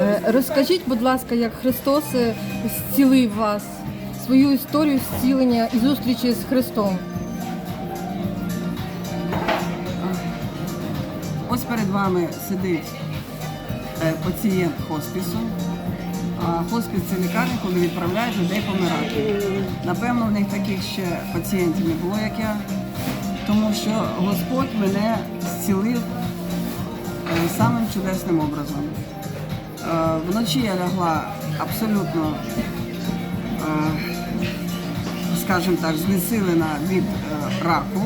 Е, Розкажіть, будь ласка, як Христос е, зцілив вас, свою історію зцілення і зустрічі з Христом. Ось перед вами сидить е, пацієнт хоспісу. Хоспіс це лікарня, куди відправляють людей помирати. Напевно, в них таких ще пацієнтів не було, як я, тому що Господь мене зцілив самим чудесним образом. Е, Вночі я лягла абсолютно, е, скажімо так, знесилена від е, раку.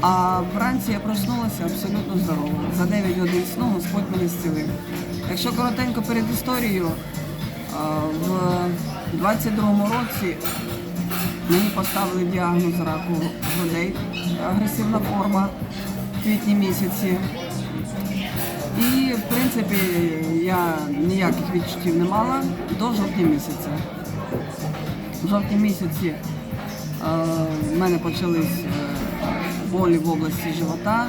А вранці я проснулася абсолютно здорова. За 9 годин сну Господь мене зцілив. Якщо коротенько перед історією, в 22-му році мені поставили діагноз раку грудей, агресивна форма в квітні місяці. І, в принципі, я ніяких відчуттів не мала до жовтня місяця. В жовтні місяці е, в мене почались е, болі в області живота,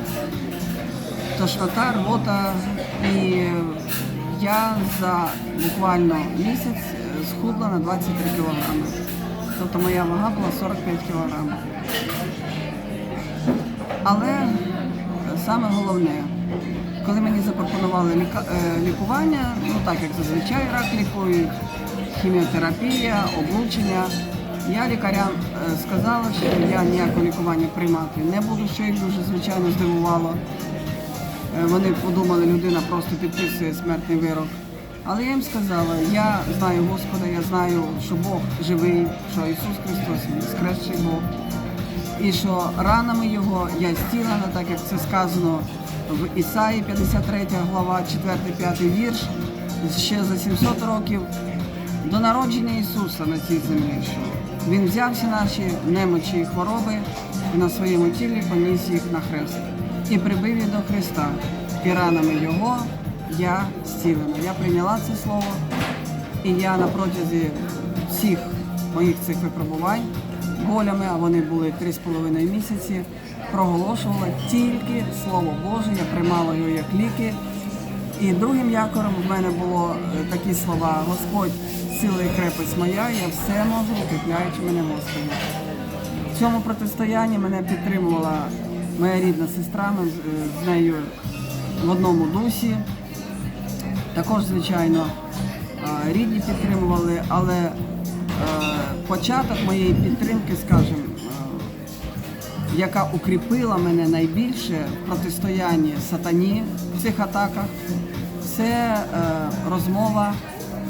тошнота, рвота. І я за буквально місяць е, схудла на 23 кілограми. Тобто моя вага була 45 кілограмів. Але саме головне, коли мені запропонували ліка- е, лікування, ну так як зазвичай рак лікують, хіміотерапія, облучення, я лікарям е, сказала, що я ніякого лікування приймати не буду, що їх дуже звичайно здивувало. Е, Вони подумали, людина просто підписує смертний вирок. Але я їм сказала, я знаю Господа, я знаю, що Бог живий, що Ісус Христос Він скрещий Бог. І що ранами Його я зцілена, так як це сказано в Ісаї 53 глава, 4-5 вірш, ще за 700 років до народження Ісуса на цій землі. Він взяв всі наші немочі і хвороби і на своєму тілі поніс їх на хрест. І прибив їх до Христа. І ранами Його я зцілена. Я прийняла це слово, і я на протязі всіх моїх цих випробувань болями, а вони були 3,5 місяці, проголошувала тільки Слово Боже, я приймала його як ліки. І другим якором в мене було е, такі слова Господь, сила і крепость моя, я все можу, укріпляючи мене Господи. В цьому протистоянні мене підтримувала моя рідна сестра, ми з- е, нею в одному дусі. Також, звичайно, е, рідні підтримували, але початок моєї підтримки, скажімо, яка укріпила мене найбільше в протистоянні сатані в цих атаках, це е, розмова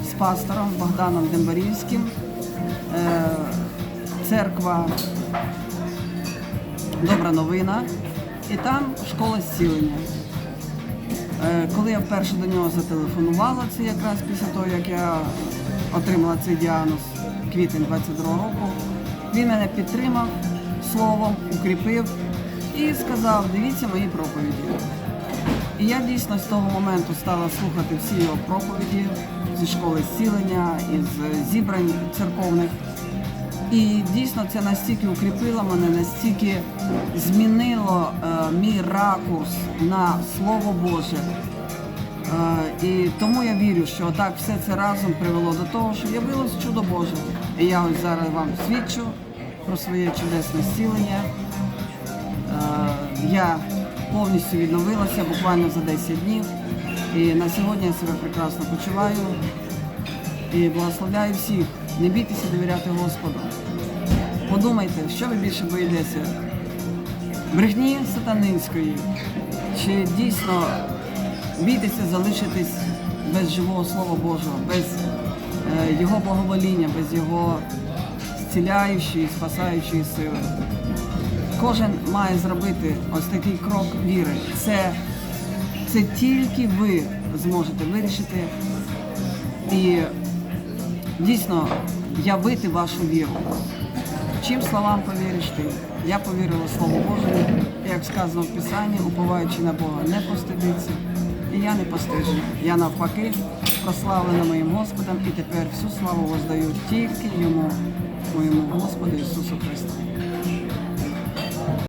з пастором Богданом Дембарівським, е, церква Добра новина, і там школа зцілення. Е, Коли я вперше до нього зателефонувала, це якраз після того, як я отримала цей діагноз квітень 22 року, він мене підтримав словом, укріпив і сказав, дивіться мої проповіді. І я дійсно з того моменту стала слухати всі його проповіді зі школи зцілення, із зібрань церковних. І дійсно це настільки укріпило мене, настільки змінило е, мій ракурс на Слово Боже. Е, і тому я вірю, що так все це разом привело до того, що явилось чудо Боже. І я ось зараз вам свідчу про своє чудесне зцілення. Е, я повністю відновилася буквально за 10 днів. І на сьогодні я себе прекрасно почуваю і благословляю всіх. Не бійтеся довіряти Господу. Подумайте, що ви більше боїтеся? Брехні сатанинської. Чи дійсно бійтеся залишитись без живого Слова Божого, без е, Його благовоління, без Його зціляючої, спасаючої сили? Кожен має зробити ось такий крок віри. Це, це тільки ви зможете вирішити і дійсно явити вашу віру. Чим словам повіриш ти? Я повірила Слову Боже, як сказано в Писанні, уповаючи на Бога, не постидиться. І я не постижена. Я навпаки прославлена моїм Господом і тепер всю славу воздаю тільки йому, моєму Господу Ісусу Христу.